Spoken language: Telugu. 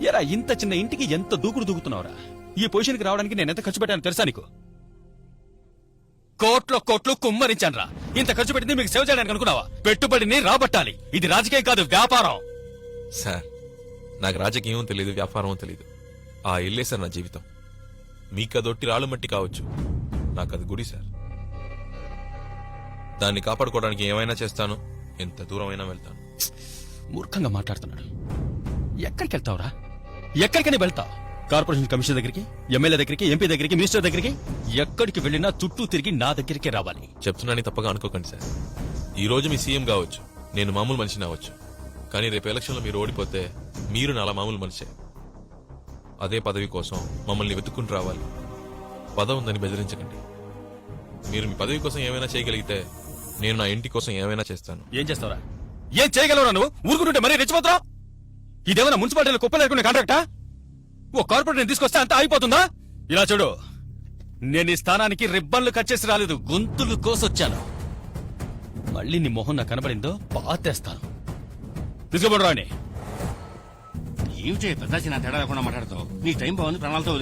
ఎరా ఇంత చిన్న ఇంటికి ఎంత దూకుడు దూకుతున్నావురా? ఈ పొజిషన్కి రావడానికి నేను ఎంత ఖర్చు పెట్టాను తెలుసా నీకు? కోట్ల కోట్లు కుమ్మరించానురా. ఇంత ఖర్చు పెట్టింది మీకు సేవ చేయడానికి అనుకున్నావా? పెట్టుబడిని రాబట్టాలి. ఇది రాజకీయం కాదు వ్యాపారం. సార్ నాకు రాజకీయం తెలియదు వ్యాపారం తెలియదు ఆ ఇల్లే సార్ నా జీవితం. మీకు అదొట్టి రాళ్ళు మట్టి కావచ్చు. నాకు అది గుడి సార్. దాన్ని కాపాడుకోవడానికి ఏమైనా చేస్తాను ఎంత దూరమైనా వెళ్తాను. మూర్ఖంగా మాట్లాడుతున్నాడు. ఎక్కడికి వెళ్తావురా ఎక్కడికని వెళ్తావు కార్పొరేషన్ కమిషనర్ దగ్గరికి ఎమ్మెల్యే దగ్గరికి ఎంపీ దగ్గరికి మినిస్టర్ దగ్గరికి ఎక్కడికి వెళ్ళినా చుట్టూ తిరిగి నా దగ్గరికే రావాలి. చెప్తున్నానని తప్పగా అనుకోకండి సార్. ఈ రోజు మీ సీఎం కావచ్చు నేను మామూలు మనిషిని అవ్వచ్చు. కానీ రేపు ఎలక్షన్లో మీరు ఓడిపోతే మీరు నాలా మామూలు మనిషే. అదే పదవి కోసం మమ్మల్ని వెతుక్కుంటూ రావాలి. పదవి ఉందని బెదిరించకండి. మీరు మీ పదవి కోసం ఏమైనా చేయగలిగితే నేను నా ఇంటి కోసం ఏమైనా చేస్తాను. ఏం చేస్తావురా? ఏం చేయగలవురా నువ్వు? ఊరుకుంటుంటే మరీ రెచ్చిపోతావు? ఇదేమన్నా మున్సిపాలిటీలో కుప్ప లేకుండా కాంట్రాక్టా ఓ కార్పొరేట్ తీసుకొస్తే అంతా అయిపోతుందా? ఇలా చూడు. నేను ఈ స్థానానికి రిబ్బన్లు కట్ చేసి రాలేదు గొంతులు కోసొచ్చాను. మళ్ళీ నీ మొహం నాకు కనబడిందో పాతేస్తాను. తీసుకోబడి రాని ఏమిటి పెద్ద చిన్న తేడా లేకుండా మాట్లాడతావు? నీ టైం బాగుంది ప్రాణాలతో వదిలేసి